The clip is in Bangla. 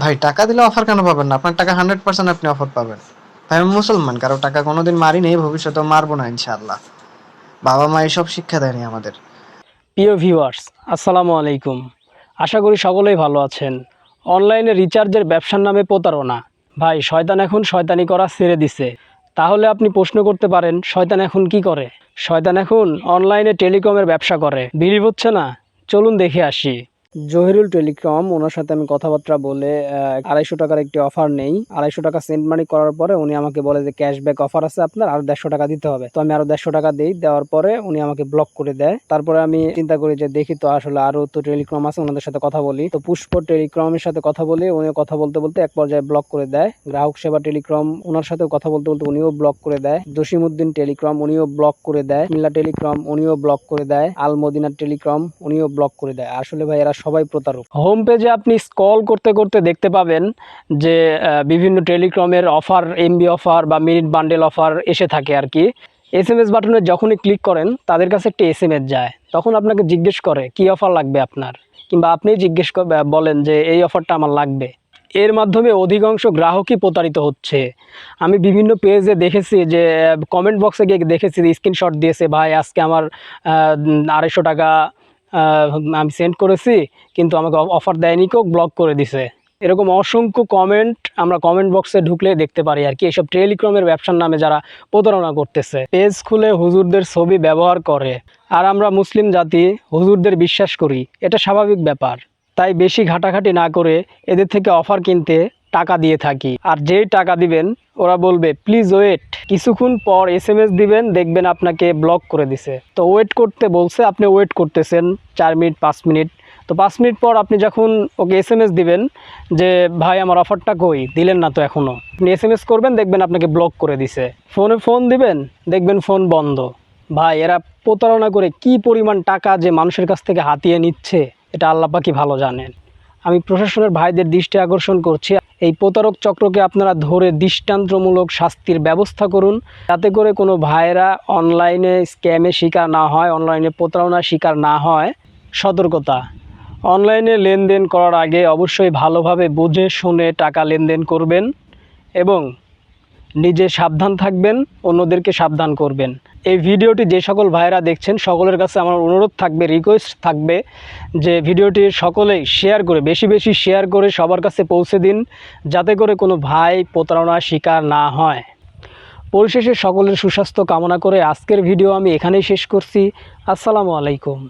ভাই, টাকা দিলে অফার কেন পাবেন না? আপনার টাকা হান্ড্রেড পার্সেন্ট আপনি অফার পাবেন। ভাই, আমি মুসলমান, কারও টাকা কোনোদিন মারি নেই, ভবিষ্যতেও মারবো না, ইনশাআল্লাহ। বাবা মা এইসব শিক্ষা দেয়নি আমাদের। প্রিয় ভিউয়ার্স আসসালামু আলাইকুম। আশা করি সকলেই ভালো আছেন। অনলাইনে রিচার্জের ব্যবসার নামে প্রতারণা। ভাই, শয়তান এখন শয়তানি করা ছেড়ে দিছে। তাহলে আপনি প্রশ্ন করতে পারেন, শয়তান এখন কি করে? শয়তান এখন অনলাইনে টেলিকমের ব্যবসা করে। বিলিভ হচ্ছে না? চলুন দেখে আসি। জহিরুল টেলিকম, ওনার সাথে আমি কথাবার্তা বলে আড়াইশো টাকার একটি অফার নেই। আড়াইশো টাকা সেন্ড মানি করার পরে উনি আমাকে বলে যে ক্যাশব্যাক অফার আছে আপনার, আরও দেড়শো টাকা দিতে হবে। তো আমি আরও দেড়শো টাকা দিই, দেওয়ার পরে উনি আমাকে ব্লক করে দেয়। তারপরে আমি চিন্তা করি যে, দেখি তো আসলে আরও তো টেলিকম আছে, ওনাদের সাথে কথা বলি। তো পুষ্প টেলিকমের সাথে কথা বলি উনি কথা বলতে বলতে এক পর্যায়ে ব্লক করে দেয়। গ্রাহক সেবা টেলিকম, ওনার সাথে কথা বলতে বলতে উনিও ব্লক করে দেয়। জসিমউদ্দিন টেলিকম, উনিও ব্লক করে দেয়। মিল্লা টেলিকম, উনিও ব্লক করে দেয়। আল মদিনা টেলিকম, উনিও ব্লক করে দেয়। আসলে ভাই, এরা সবাই প্রতারক। হোম পেজে আপনি স্কল করতে করতে দেখতে পাবেন যে বিভিন্ন টেলিকমের অফার এমবি অফার বা মিনিট বান্ডেল অফার এসে থাকে আর কি। এস এম এস বাটনে যখনই ক্লিক করেন, তাদের কাছে একটি এস এম এস যায়। তখন আপনাকে জিজ্ঞেস করে, কি অফার লাগবে আপনার? কিংবা আপনি জিজ্ঞেস বলেন যে, এই অফারটা আমার লাগবে। এর মাধ্যমে অধিকাংশ গ্রাহকই প্রতারিত হচ্ছে। আমি বিভিন্ন পেজে দেখেছি যে কমেন্ট বক্সে গিয়ে দেখেছি, স্ক্রিনশট দিয়েছে ভাই, আজকে আমার আড়াইশো টাকা আমি সেন্ড করেছি, কিন্তু আমাকে অফার দেয়নি কেউ ব্লক করে দিছে। এরকম অসংখ্য কমেন্ট আমরা কমেন্ট বক্সে ঢুকলে দেখতে পারি আর কি। এসব টেলিকমের ব্যবসার নামে যারা প্রতারণা করতেছে পেজ খুলে হুজুরদের ছবি ব্যবহার করে। আর আমরা মুসলিম জাতি, হুজুরদের বিশ্বাস করি, এটা স্বাভাবিক ব্যাপার। তাই বেশি ঘাটাঘাটি না করে এদের থেকে অফার কিনতে টাকা দিয়ে থাকি। আর যেই টাকা দিবেন, ওরা বলবে, প্লিজ ওয়েট। কিছুক্ষণ পর এস এম এস দিবেন, দেখবেন আপনাকে ব্লক করে দিছে। তো ওয়েট করতে বলছে, আপনি ওয়েট করতেছেন চার মিনিট, পাঁচ মিনিট। তো পাঁচ মিনিট পর আপনি যখন ওকে এস এম এস দিবেন যে, ভাই, আমার অফারটা কই? দিলেন না তো এখনও আপনি এস এম এস করবেন, দেখবেন আপনাকে ব্লক করে দিছে। ফোনে ফোন দিবেন, দেখবেন ফোন বন্ধ। ভাই, এরা প্রতারণা করে কি পরিমাণ টাকা যে মানুষের কাছ থেকে হাতিয়ে নিচ্ছে, এটা আল্লাপাকি ভালো জানেন। আমি প্রশাসনের ভাইদের দৃষ্টি আকর্ষণ করছি। এই প্রতারক চক্রকে আপনারা ধরে দৃষ্টান্তমূলক শাস্তির ব্যবস্থা করুন। যাতে করে কোনো ভাইরা অনলাইনে স্ক্যামে শিকার না হয়, অনলাইনে প্রতারণার শিকার না হয়। সতর্কতা। অনলাইনে লেনদেন করার আগে অবশ্যই ভালোভাবে বুঝে শুনে টাকা লেনদেন করবেন এবং নিজে সাবধান থাকবেন, অন্যদেরকে সাবধান করবেন। এই ভিডিওটি যে সকল ভাইরা দেখছেন, সকলের কাছে আমার অনুরোধ থাকবে রিকোয়েস্ট থাকবে যে ভিডিওটি সকলেই শেয়ার করে, বেশি বেশি শেয়ার করে সবার কাছে পৌঁছে দিন, যাতে করে কোনো ভাই প্রতারণার শিকার না হয়। পরিশেষে সকলের সুস্বাস্থ্য কামনা করে আজকের ভিডিও আমি এখানেই শেষ করছি। আসসালামু আলাইকুম।